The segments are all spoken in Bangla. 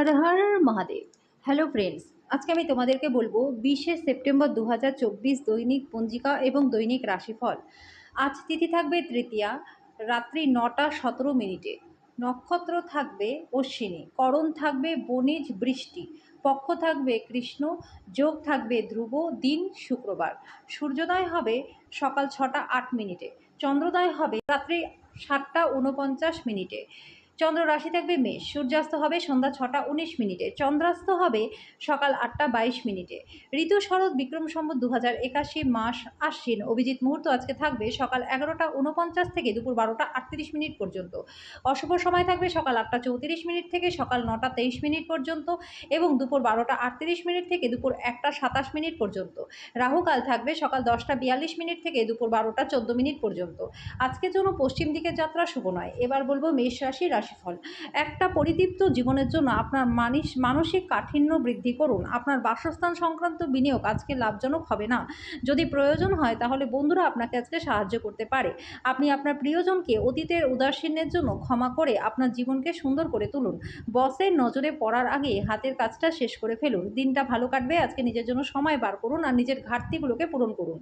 হর হর মহাদেব। হ্যালো ফ্রেন্ডস আজকে আমি তোমাদেরকে বলব বিশে সেপ্টেম্বর দু হাজার চব্বিশ দৈনিক পঞ্জিকা এবং দৈনিক রাশিফল। আজ তিথি থাকবে তৃতীয়া, রাত্রি নটা সতেরো মিনিটে। নক্ষত্র থাকবে অশ্বিনী, করণ থাকবে বণিজ বৃষ্টি, পক্ষ থাকবে কৃষ্ণ, যোগ থাকবে ধ্রুব, দিন শুক্রবার। সূর্যোদয় হবে সকাল ছটা আট মিনিটে, চন্দ্রোদয় হবে রাত্রি সাতটা উনপঞ্চাশ মিনিটে। চন্দ্র রাশি থাকবে মেষ। সূর্যাস্ত হবে সন্ধ্যা ছটা উনিশ মিনিটে। চন্দ্রাস্ত হবে সকাল আটটা বাইশ মিনিটে। ঋতু শরৎ বিক্রম সম্বত দু হাজার একাশি মাস আশ্বিন। অভিজিৎ মুহূর্ত আজকে থাকবে সকাল এগারোটা উনপঞ্চাশ থেকে দুপুর বারোটা আটত্রিশ মিনিট পর্যন্ত। অশুভ সময় থাকবে সকাল আটটা চৌত্রিশ মিনিট থেকে সকাল নটা তেইশ মিনিট পর্যন্ত এবং দুপুর বারোটা আটত্রিশ মিনিট থেকে দুপুর একটা সাতাশ মিনিট পর্যন্ত। রাহুকাল থাকবে সকাল দশটা বিয়াল্লিশ মিনিট থেকে দুপুর বারোটা চোদ্দ মিনিট পর্যন্ত। আজকের জন্য পশ্চিম দিকের যাত্রা শুভ নয়। এবার বলব মেষ রাশি রাশি রাশিফল একটা পরিতৃপ্ত জীবনের জন্য আপনার মানিস, মানসিক কাঠিন্য বৃদ্ধি করুন। আপনার বাসস্থান সংক্রান্ত বিনিয়োগ আজকে লাভজনক হবে না। যদি প্রয়োজন হয় তাহলে বন্ধুরা আপনাকে আজকে সাহায্য করতে পারে। আপনি আপনার প্রিয়জনকে অতীতের উদাসীনের জন্য ক্ষমা করে আপনার জীবনকে সুন্দর করে তুলুন। বসের নজরে পড়ার আগে হাতের কাজটা শেষ করে ফেলুন। দিনটা ভালো কাটবে। আজকে নিজের জন্য সময় বার করুন আর নিজের ঘাটতিগুলোকে পূরণ করুন।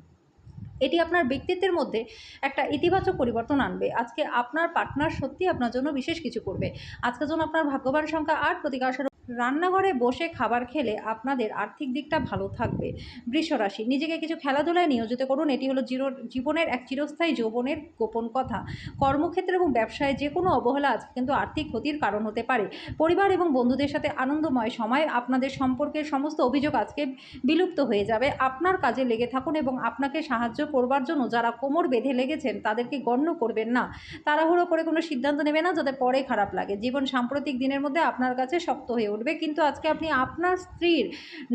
এটি আপনার ব্যক্তিত্বের মধ্যে একটা ইতিবাচক পরিবর্তন আনবে। আজকে আপনার পার্টনার সত্যি আপনার জন্য বিশেষ কিছু করবে। আজকে জন্য আপনার ভাগ্যবান সংখ্যা আট প্রতিকাশের রান্নাঘরে বসে খাবার খেলে আপনাদের আর্থিক দিকটা ভালো থাকবে। বৃষরাশি, নিজেকে কিছু খেলাধুলায় নিয়োজিত করুন, এটি হলো জিরো, জীবনের এক চিরস্থায়ী যৌবনের গোপন কথা। কর্মক্ষেত্রে এবং ব্যবসায় যে কোনো অবহেলা আজকে কিন্তু আর্থিক ক্ষতির কারণ হতে পারে। পরিবার এবং বন্ধুদের সাথে আনন্দময় সময়, আপনাদের সম্পর্কের সমস্ত অভিযোগ আজকে বিলুপ্ত হয়ে যাবে। আপনার কাজে লেগে থাকুন এবং আপনাকে সাহায্য করবার জন্য যারা কোমর বেঁধে লেগেছেন, তাদেরকে গণ্য করবেন না। তাড়াহুড়ো করে কোনো সিদ্ধান্ত নেবে না, যাতে পরে খারাপ লাগে। জীবন সাম্প্রতিক দিনের মধ্যে আপনার কাছে শক্ত হয়ে উঠবে কিন্তু আজকে আপনি আপনার স্ত্রীর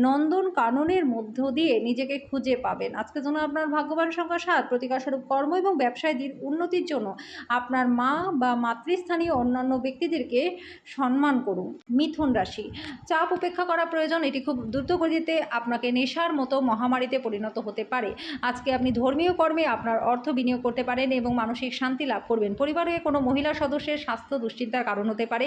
নন্দন কাননের মধ্য দিয়ে নিজেকে খুঁজে পাবেন। আজকে জন্য আপনার ভাগ্যবান সংখ্যা সাত, প্রতিকারস্বরূপ কর্ম এবং ব্যবসায় দিন উন্নতির জন্য আপনার মা বা মাতৃস্থানীয় অন্যান্য ব্যক্তিদেরকে সম্মান করুন। মিথুন রাশি, চাপ উপেক্ষা করা প্রয়োজন, এটি খুব দ্রুত গতিতে আপনাকে নেশার মতো মহামারীতে পরিণত হতে পারে। আজকে আপনি ধর্মীয় কর্মে আপনার অর্থ বিনিয়োগ করতে পারেন এবং মানসিক শান্তি লাভ করবেন। পরিবারে কোনো মহিলা সদস্যের স্বাস্থ্য দুশ্চিন্তার কারণ হতে পারে।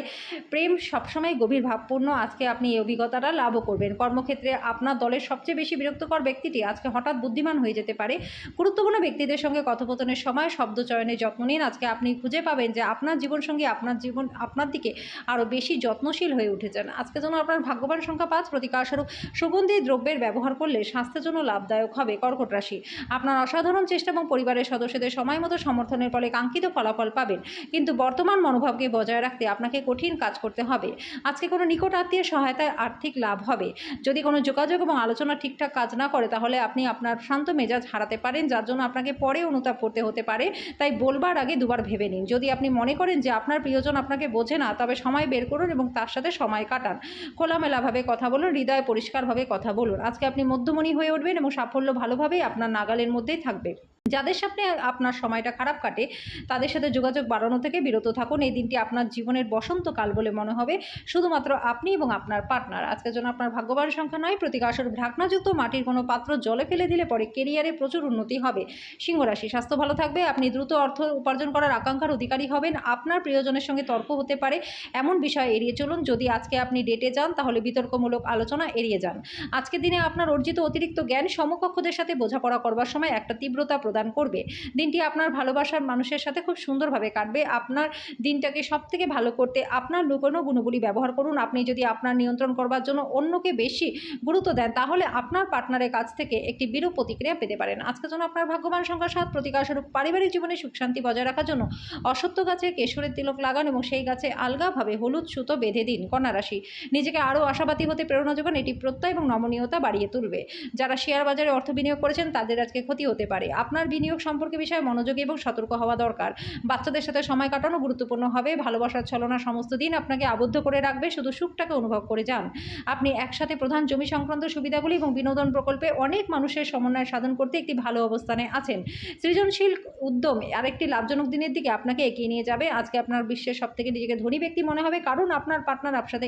প্রেম সবসময় গভীর ভাবপূর্ণ আজকে আপনি এই অভিজ্ঞতাটা লাভও করবেন। কর্মক্ষেত্রে আপনার দলের সবচেয়ে বেশি বিরক্তকর ব্যক্তিটি আজকে হঠাৎ বুদ্ধিমান হয়ে যেতে পারে। গুরুত্বপূর্ণ ব্যক্তিদের সঙ্গে কথোপকথনের সময় শব্দ চয়নের যত্ন নিন। আজকে আপনি খুঁজে পাবেন যে আপনার জীবনসঙ্গী আপনার জীবন, আপনার দিকে আরও বেশি যত্নশীল হয়ে উঠেছেন। আজকে যেন আপনার ভাগ্যবান সংখ্যা পাঁচ প্রতিকারস্বরূপ সুগন্ধি দ্রব্যের ব্যবহার করলে স্বাস্থ্যের জন্য লাভদায়ক হবে কর্কট রাশি। আপনার অসাধারণ চেষ্টা এবং পরিবারের সদস্যদের সময় মতো সমর্থনের ফলে কাঙ্ক্ষিত ফলাফল পাবেন। কিন্তু বর্তমান মনোভাবকে বজায় রাখতে আপনাকে কঠিন কাজ করতে হবে। আজকে কোনো নিকট আত্মীয় সহায়তায় আর্থিক লাভ হবে। যদি কোনো যোগাযোগ এবং আলোচনা ঠিকঠাক কাজ না করে, তাহলে আপনি আপনার শান্ত মেজাজ হারাতে পারেন, যার জন্য আপনাকে পরে অনুতাপ করতে হতে পারে। তাই বলবার আগে দুবার ভেবে নিন। যদি আপনি মনে করেন যে আপনার প্রিয়জন আপনাকে বোঝে না, তবে সময় বের করুন এবং তার সাথে সময় কাটান। খোলামেলাভাবে কথা বলুন, হৃদয় পরিষ্কারভাবে কথা বলুন। আজকে আপনি মধ্যমণি হয়ে উঠবেন এবং সাফল্য ভালোভাবেই আপনার নাগালের মধ্যেই থাকবে। যাদের সামনে আপনার সময়টা খারাপ কাটে, তাদের সাথে যোগাযোগ বাড়ানো থেকে বিরত থাকুন। এই দিনটি আপনার জীবনের বসন্তকাল বলে মনে হবে। শুধুমাত্র আপনি এবং আপনার পার্টনার আজকের জন্য আপনার ভাগ্যবান সংখ্যা নয় প্রতিকাশর ঢাকনাযুক্ত মাটির কোনো পাত্র জলে ফেলে দিলে পরে কেরিয়ারে প্রচুর উন্নতি হবে। সিংহরাশি স্বাস্থ্য ভালো থাকবে, আপনি দ্রুত অর্থ উপার্জন করার আকাঙ্ক্ষার অধিকারী হবেন। আপনার প্রিয়জনের সঙ্গে তর্ক হতে পারে, এমন বিষয় এড়িয়ে চলুন। যদি আজকে আপনি ডেটে যান, তাহলে বিতর্কমূলক আলোচনা এড়িয়ে যান। আজকের দিনে আপনার অর্জিত অতিরিক্ত জ্ঞান সমকক্ষদের সাথে বোঝাপড়া করবার সময় একটা তীব্রতা করবে। দিনটি আপনার ভালোবাসার মানুষের সাথে খুব সুন্দরভাবে কাটবে। আপনার দিনটাকে সব থেকে ভালো করতে আপনার লুকোনো গুণগুলি ব্যবহার করুন। আপনি যদি আপনার নিয়ন্ত্রণ করবার জন্য অন্যকে বেশি গুরুত্ব দেন, তাহলে আপনার পার্টনারের কাছ থেকে একটি বিরূপ প্রতিক্রিয়া পেতে পারেন। আজকের জন্য আপনার ভাগ্যবান সংখ্যা সাত প্রতিকারস্বরূপ পারিবারিক জীবনে সুখ শান্তি বজায় রাখার জন্য অসত্য গাছে কেশরের তিলক লাগান এবং সেই গাছে আলগাভাবে হলুদ সুতো বেঁধে দিন কন্যা রাশি। নিজেকে আরও আশাবাদী হতে প্রেরণা যোগান এটি প্রত্যয় এবং নমনীয়তা বাড়িয়ে তুলবে। যারা শেয়ার বাজারে অর্থ বিনিয়োগ করেছেন, তাদের আজকে ক্ষতি হতে পারে। আপনার বিনিয়োগ সম্পর্কে বিষয়ে মনোযোগী এবং সতর্ক হওয়া দরকার। বাচ্চাদের সাথে সময় কাটানো গুরুত্বপূর্ণ হবে, ভালোবাসার ছলনা সমস্ত দিন আপনাকে আবদ্ধ করে রাখবে, শুধু সুখটাকে অনুভব করে যান। আপনি একসাথে প্রধান জমি সংক্রান্ত সুবিধাগুলি এবং বিনোদন প্রকল্পে অনেক মানুষের সমন্বয় সাধন করতে একটি ভালো অবস্থানে আছেন। সৃজনশীল উদ্যম আরেকটি লাভজনক দিনের দিকে আপনাকে এগিয়ে নিয়ে যাবে। আজকে আপনার বিশ্বের সব থেকে নিজেকে ধনী ব্যক্তি মনে হবে, কারণ আপনার পার্টনার আপনার সাথে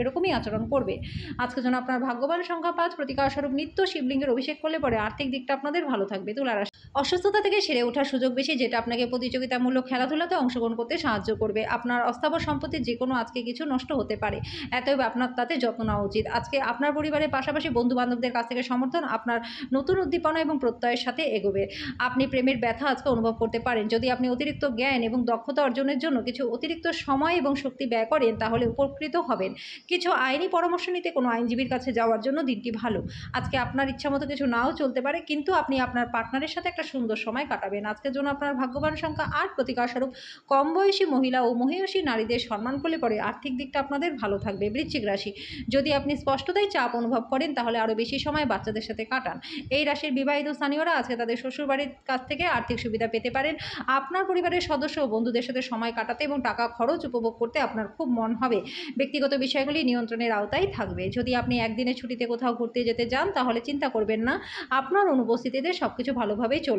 এরকমই আচরণ করবে। আজকে যেন আপনার ভাগ্যবান সংখ্যা পাঁচ প্রতিকারস্বরূপ নিত্য শিবলিঙ্গের অভিষেক করলে পরে আর্থিক দিকটা আপনাদের ভালো থাকবে। তুলারাশি অসুস্থতা থেকে সেরে ওঠার সুযোগ বেশি, যেটা আপনাকে প্রতিযোগিতামূলক খেলাধুলাতে অংশগ্রহণ করতে সাহায্য করবে। আপনার অস্থাবর সম্পত্তির যে কোনো আজকে কিছু নষ্ট হতে পারে। এতএব আপনার তাতে যত্ন নেওয়া উচিত। আজকে আপনার পরিবারের পাশাপাশি বন্ধু বান্ধবদের কাছ থেকে সমর্থন আপনার নতুন উদ্দীপনা এবং প্রত্যয়ের সাথে এগোবে। আপনি প্রেমের ব্যথা আজকে অনুভব করতে পারেন। যদি আপনি অতিরিক্ত জ্ঞান এবং দক্ষতা অর্জনের জন্য কিছু অতিরিক্ত সময় এবং শক্তি ব্যয় করেন, তাহলে উপকৃত হবেন। কিছু আইনি পরামর্শ নিতে কোনো আইনজীবীর কাছে যাওয়ার জন্য দিনটি ভালো। আজকে আপনার ইচ্ছা মতো কিছু নাও চলতে পারে, কিন্তু আপনি আপনার পার্টনারের সাথে একটা সুন্দর সময় কাটাবেন। আজকের জন্য আপনার ভাগ্যবান সংখ্যা আট। প্রতিকারস্বরূপ কম বয়সী মহিলা ও মহিষী নারীদের সম্মান করলে পরে আর্থিক দিকটা আপনাদের ভালো থাকবে। বৃশ্চিক রাশি, যদি আপনি স্পষ্টতাই চাপ অনুভব করেন, তাহলে আরও বেশি সময় বাচ্চাদের সাথে কাটান। এই রাশির বিবাহিত স্থানীয়রা আজকে তাদের শ্বশুরবাড়ির কাছ থেকে আর্থিক সুবিধা পেতে পারেন। আপনার পরিবারের সদস্য ও বন্ধুদের সাথে সময় কাটাতে এবং টাকা খরচ উপভোগ করতে আপনার খুব মন হবে। ব্যক্তিগত বিষয়গুলি নিয়ন্ত্রণের আওতায় থাকবে। যদি আপনি একদিনের ছুটিতে কোথাও ঘুরতে যেতে যান, তাহলে চিন্তা করবেন না। আপনার অনুপস্থিতিতে সব কিছু ভালোভাবেই চলবে।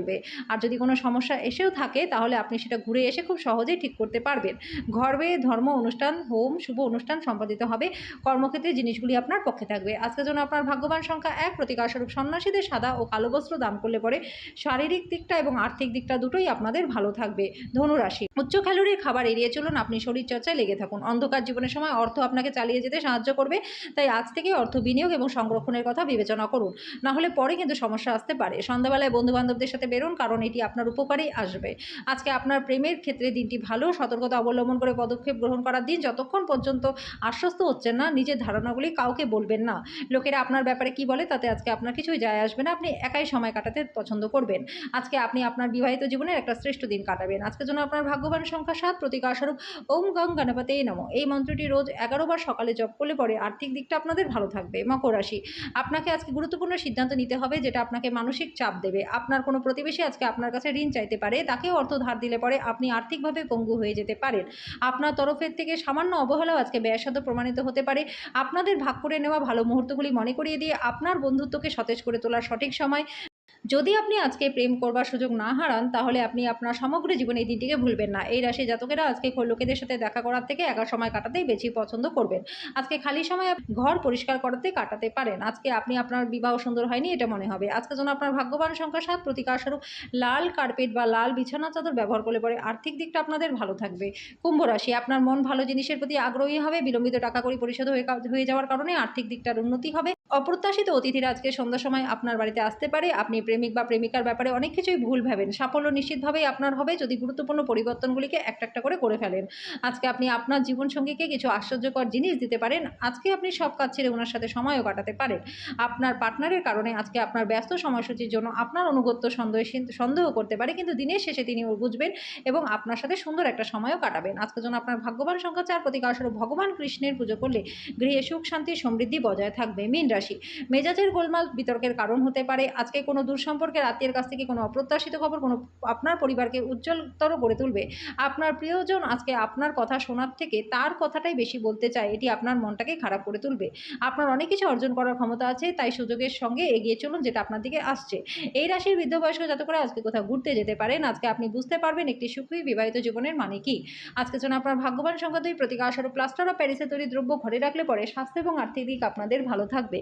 আর যদি কোনো সমস্যা এসেও থাকে, তাহলে আপনি সেটা ঘুরে এসে খুব সহজেই ঠিক করতে পারবেন। ঘরবে, ধর্ম অনুষ্ঠান, হোম, শুভ অনুষ্ঠান সম্পাদিত হবে। কর্মক্ষেত্রে জিনিসগুলি আপনার পক্ষে থাকবে। আজকের জন্য আপনার ভাগ্যবান সংখ্যা এক। প্রতিকারস্বরূপ সন্ন্যাসীদের সাদা ও কালো বস্ত্র দান করলে পরে শারীরিক দিকটা এবং আর্থিক দিকটা দুটোই আপনাদের ভালো থাকবে। ধনুরাশি, উচ্চ ক্যালোরির খাবার এড়িয়ে চলুন। আপনি শরীরচর্চায় লেগে থাকুন। অন্ধকার জীবনের সময় অর্থ আপনাকে চালিয়ে যেতে সাহায্য করবে। তাই আজ থেকে অর্থ বিনিয়োগ এবং সংরক্ষণের কথা বিবেচনা করুন। না হলে পরে কিন্তু সমস্যা আসতে পারে। সন্ধ্যাবেলায় বন্ধু বান্ধবদের সাথে বেরোন, কারণ এটি আপনার উপকারেই আসবে। আজকে আপনার প্রেমের ক্ষেত্রে দিনটি ভালো, সতর্কতা অবলম্বন করে পদক্ষেপ গ্রহণ করার দিন যতক্ষণ পর্যন্ত আশ্বস্ত হচ্ছেন না, নিজের ধারণাগুলি কাউকে বলবেন না। লোকেরা আপনার ব্যাপারে কি বলে তাতে আজকে আপনার কিছুই যায় আসবে না, আপনি একাই সময় কাটাতে পছন্দ করবেন। আজকে আপনি আপনার বিবাহিত জীবনের একটা শ্রেষ্ঠ দিন কাটাবেন। আজকের জন্য আপনার ভাগ্যবান সংখ্যা সাত প্রতিকারস্বরূপ ওম গং গণপতে নম। এই মন্ত্রটি রোজ এগারো বার সকালে জপ করলে পরে আর্থিক দিকটা আপনাদের ভালো থাকবে। মকর রাশি, আপনাকে আজকে গুরুত্বপূর্ণ সিদ্ধান্ত নিতে হবে, যেটা আপনাকে মানসিক চাপ দেবে। আপনার কোনো প্রতিবেশী আজকে আপনার কাছে ঋণ চাইতে পারে, তাকেও অর্থ ধার দিলে পরে আপনি আর্থিকভাবে পঙ্গু হয়ে যেতে পারেন। আপনার তরফের থেকে সামান্য অবহেলাও আজকে ব্যয়সাধ্য প্রমাণিত হতে পারে। আপনাদের ভাগ করে নেওয়া ভালো মুহূর্তগুলি মনে করিয়ে দিয়ে আপনার বন্ধুত্বকে সতেজ করে তোলার সঠিক সময় যদি আপনি আজকে প্রেম করবার সুযোগ না হারান, তাহলে আপনি আপনার সমগ্র জীবনে এই দিনটিকে ভুলবেন না। এই রাশি জাতকেরা আজকে লোকেদের সাথে দেখা করার থেকে একা সময় কাটাতেই বেশি পছন্দ করবেন। আজকে খালি সময় ঘর পরিষ্কার করাতে কাটাতে পারেন। আজকে আপনি আপনার বিবাহ সুন্দর হয়নি, এটা মনে হবে। আজকে যেন আপনার ভাগ্যবান সংখ্যা সাত প্রতিকারস্বরূপ লাল কার্পেট বা লাল বিছানা চাদর ব্যবহার করলে পরে আর্থিক দিকটা আপনাদের ভালো থাকবে। কুম্ভ রাশি, আপনার মন ভালো জিনিসের প্রতি আগ্রহী হবে, বিলম্বিত টাকা করি পরিশোধ হয়ে হয়ে যাওয়ার কারণে আর্থিক দিকটার উন্নতি হবে। অপ্রত্যাশিত অতিথিরা আজকে সন্ধ্যার সময় আপনার বাড়িতে আসতে পারে। আপনি প্রেমিক বা প্রেমিকার ব্যাপারে অনেক কিছুই ভুল ভাবেন। সাফল্য নিশ্চিতভাবেই আপনার হবে যদি গুরুত্বপূর্ণ পরিবর্তনগুলিকে একটা একটা করে করে ফেলেন। আজকে আপনি আপনার জীবনসঙ্গীকে কিছু আশ্চর্যকর জিনিস দিতে পারেন। আজকে আপনি সব কাজ ছেড়ে ওনার সাথে সময়ও কাটাতে পারেন। আপনার পার্টনারের কারণে আজকে আপনার ব্যস্ত সময়সূচির জন্য আপনার অনুগত্য সন্দেহ সন্দেহ করতে পারে। কিন্তু দিনের শেষে তিনি বুঝবেন এবং আপনার সাথে সুন্দর একটা সময়ও কাটাবেন। আজকের জন্য আপনার ভাগ্যবান সংখ্যা চার প্রতিকারস্বরূপ ভগবান কৃষ্ণের পুজো করলে গৃহে সুখ, শান্তি, সমৃদ্ধি বজায় থাকবে। মীন রাশি। মেজাজের গোলমাল বিতর্কের কারণ হতে পারে। আজকে কোনো দূর সম্পর্কের আত্মীয়ের কাছ থেকে কোনো অপ্রত্যাশিত খবর, কোনো আপনার পরিবারকে উজ্জ্বলতর করে তুলবে। আপনার প্রিয়জন আজকে আপনার কথা শোনার থেকে তার কথাটাই বেশি বলতে চায়, এটি আপনার মনটাকে খারাপ করে তুলবে। আপনার অনেক কিছু অর্জন করার ক্ষমতা আছে, তাই সুযোগের সঙ্গে এগিয়ে চলুন, যেটা আপনার দিকে আসছে। এই রাশির বৃদ্ধ বয়স্ক যাতে করে আজকে কোথাও ঘুরতে যেতে পারেন, আজকে আপনি বুঝতে পারবেন একটি সুখী বিবাহিত জীবনের মানে কি। আজকে জন্য আপনার ভাগ্যবান সংখ্যা দুই প্রতিকারস্বরূপ প্লাস্টার ও প্যারিসে তৈরি দ্রব্য ঘরে রাখলে পরে স্বাস্থ্য এবং আর্থিক দিক আপনাদের ভালো থাকবে।